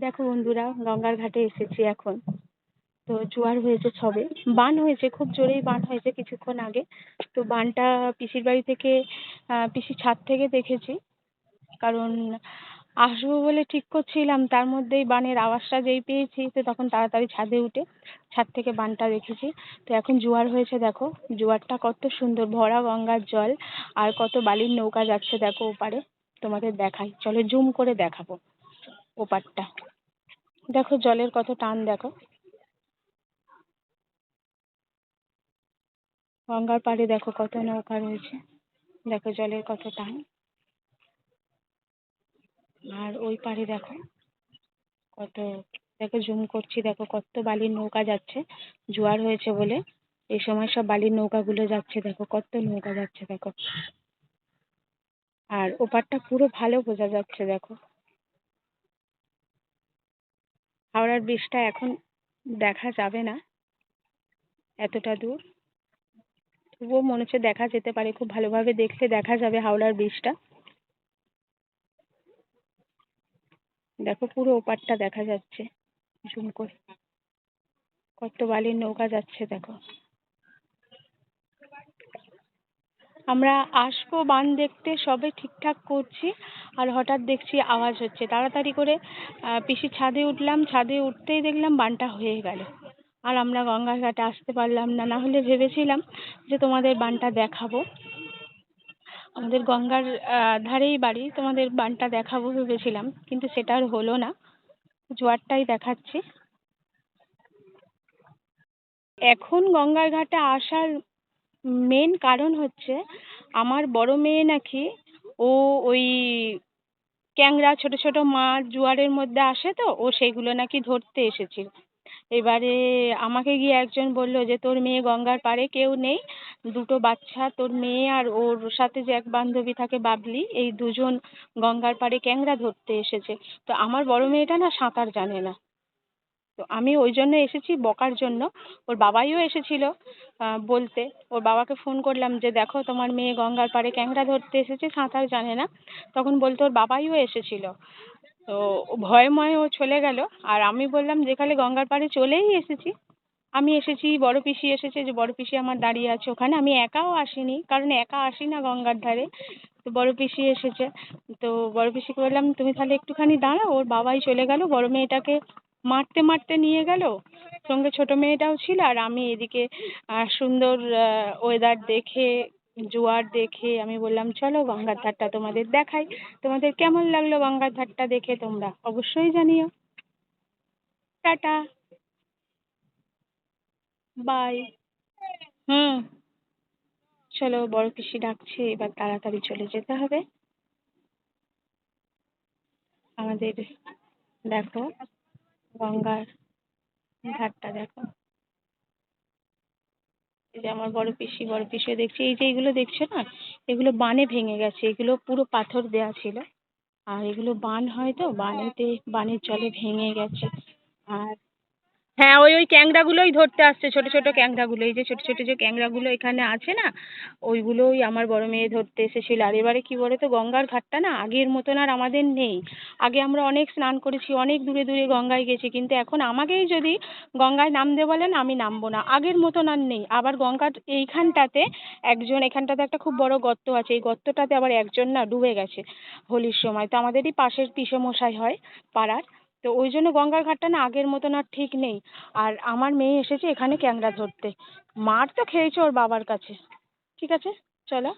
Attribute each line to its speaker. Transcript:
Speaker 1: দেখো বন্ধুরা, গঙ্গার ঘাটে এসেছি এখন। তো জোয়ার হয়েছে সবে বান হয়েছে, খুব জোরেই বান হয়েছে কিছুক্ষণ আগে। তো বানটা পিসির বাড়ি থেকে, আহ, পিসির ছাদ থেকে দেখেছি। কারণ আসব বলে ঠিক করছিলাম, তার মধ্যেই বানের আওয়াজটা যেই পেয়েছি, তো তখন তাড়াতাড়ি ছাদে উঠে ছাদ থেকে বানটা দেখেছি। তো এখন জোয়ার হয়েছে, দেখো। জোয়ারটা কত সুন্দর, ভরা গঙ্গার জল, আর কত বালির নৌকা যাচ্ছে দেখো ওপারে। তোমাদের দেখাই। চলো জুম করে দেখাবো। ওপারটা। দেখো জলের কত টান, দেখো। গঙ্গার পাড়ে দেখো কত নৌকা রয়েছে। দেখো জলের কত টান। আর ওই পাড়ে দেখো কত, দেখো জুম করছি, দেখো কত বালির নৌকা যাচ্ছে। জোয়ার হয়েছে বলে এই সময় সব বালির নৌকাগুলো যাচ্ছে, দেখো কত নৌকা যাচ্ছে, দেখো। আর ওপারটা পুরো ভালো বোঝা যাচ্ছে, দেখো। হাওড়ার ব্রিজটা এখন দেখা যাবে না এতটা দূর। তবুও মনে হচ্ছে দেখা যেতে পারে, খুব ভালোভাবে দেখলে দেখা যাবে হাওড়ার ব্রিজটা। দেখো পুরো ওপারটা দেখা যাচ্ছে, জুম করে। কত বালির নৌকা যাচ্ছে, দেখো। আমরা আসব, বান দেখতে, সবে ঠিকঠাক করছি আর হঠাৎ দেখছি আওয়াজ হচ্ছে। তাড়াতাড়ি করে পিসির ছাদে উঠলাম, ছাদে উঠতেই দেখলাম বানটা হয়ে গেল। আর আমরা গঙ্গার ঘাটে আসতে পারলাম না না হলে ভেবেছিলাম যে তোমাদের বানটা দেখাবো। আমাদের গঙ্গার ধারেই বাড়ি, তোমাদের বানটা দেখাবো ভেবেছিলাম, কিন্তু সেটা আর হলো না। জোয়ারটাই দেখাচ্ছি। এখন গঙ্গার ঘাটে আসার মেন কারণ হচ্ছে আমার বড় মেয়ে নাকি ও ওই ক্যাংড়া, ছোট ছোট মাছ জোয়ারের মধ্যে আসে তো, ও সেইগুলো নাকি ধরতে এসেছিল এবারে আমাকে গিয়ে একজন বলল যে, তোর মেয়ে গঙ্গার পাড়ে কেউ নেই, দুটো বাচ্চা, তোর মেয়ে আর ওর সাথে যে এক বান্ধবী থাকে বাবলি, এই দুজন গঙ্গার পাড়ে ক্যাংড়া ধরতে এসেছে। তো আমার বড় মেয়েটা না সাঁতার জানে না। তো আমি ওই জন্য এসেছি বকার জন্য। ওর বাবাইও এসেছিল বলতে। ওর বাবাকে ফোন করলাম যে, দেখো, তোমার মেয়ে গঙ্গার পাড়ে ক্যাংড়া ধরতে এসেছে, সাঁতার জানে না। তখন বলতো ওর বাবাইও এসেছিল। তো ভয়ে ময়ে ও চলে গেল। আর আমি বললাম, যেখানে গঙ্গার পাড়ে চলেই এসেছি। আমি এসেছি, বড় পিসি এসেছে, যে, বড় পিসি আমার দাঁড়িয়ে আছে ওখানে। আমি একাও আসিনি, কারণ একা আসি না গঙ্গার ধারে। তো বড় পিসি এসেছে। তো বড় পিসিকে বললাম, তুমি তাহলে একটুখানি দাঁড়াও। ওর বাবাই চলে গেল, বড় মেয়েটাকে মারতে মারতে নিয়ে গেল। সঙ্গে ছোট মেয়েটাও ছিল আর আমি এদিকে সুন্দর ওয়েদার দেখে, জোয়ার দেখে আমি বললাম, চলো গঙ্গার ধারটা তোমাদের দেখাই। তোমাদের কেমন লাগল গঙ্গার ধারটা দেখে তোমরা অবশ্যই জানিও। টাটা। Bye hmm. চলো বড় পিসি ডাকছে, এবার তাড়াতাড়ি চলে যেতে হবে। আমাদের, দেখো গঙ্গার ধারটা দেখো। এই যে আমার বড় পিসি, বড় পিসিও দেখছি, এই যে এগুলো দেখছ না? এগুলো বানে ভেঙে গেছে, এগুলো পুরো পাথর দেওয়া ছিল। আর এগুলো বান হয় তো, বানেতে, বানের জলে ভেঙে গেছে। আর হ্যাঁ ওই ওই ক্যাংড়াগুলোই ধরতে আসছে, ছোট ছোট ক্যাংড়াগুলো। এই যে ছোট ছোট যে ক্যাংড়াগুলো এখানে আছে না, ওইগুলোই আমার বড় মেয়ে ধরতে এসেছিল। আর এবারে কী বলো তো গঙ্গার ঘাটটা না আগের মতন আর আমাদের নেই। আগে আমরা অনেক স্নান করেছি, অনেক দূরে দূরে গঙ্গায় গেছি, কিন্তু এখন আমাকেই যদি গঙ্গায় নামতে বলেন, আমি নামবো না। আগের মতন আর নেই। আবার গঙ্গার এইখানটাতে একজন, এখানটাতে একটা খুব বড় গর্ত আছে। এই গর্তটাতে আবার একজন না ডুবে গেছে হোলির সময়। তো আমাদেরই পাশের পিসেমশাই হয় পাড়ার। তো ওই জন্য গঙ্গার ঘাটটা না আগের মতন আর ঠিক নেই। আর আমার মেয়ে এসেছে এখানে ক্যাংড়া ধরতে। মার তো খেয়েছে ওর বাবার কাছে। ঠিক আছে? চলো।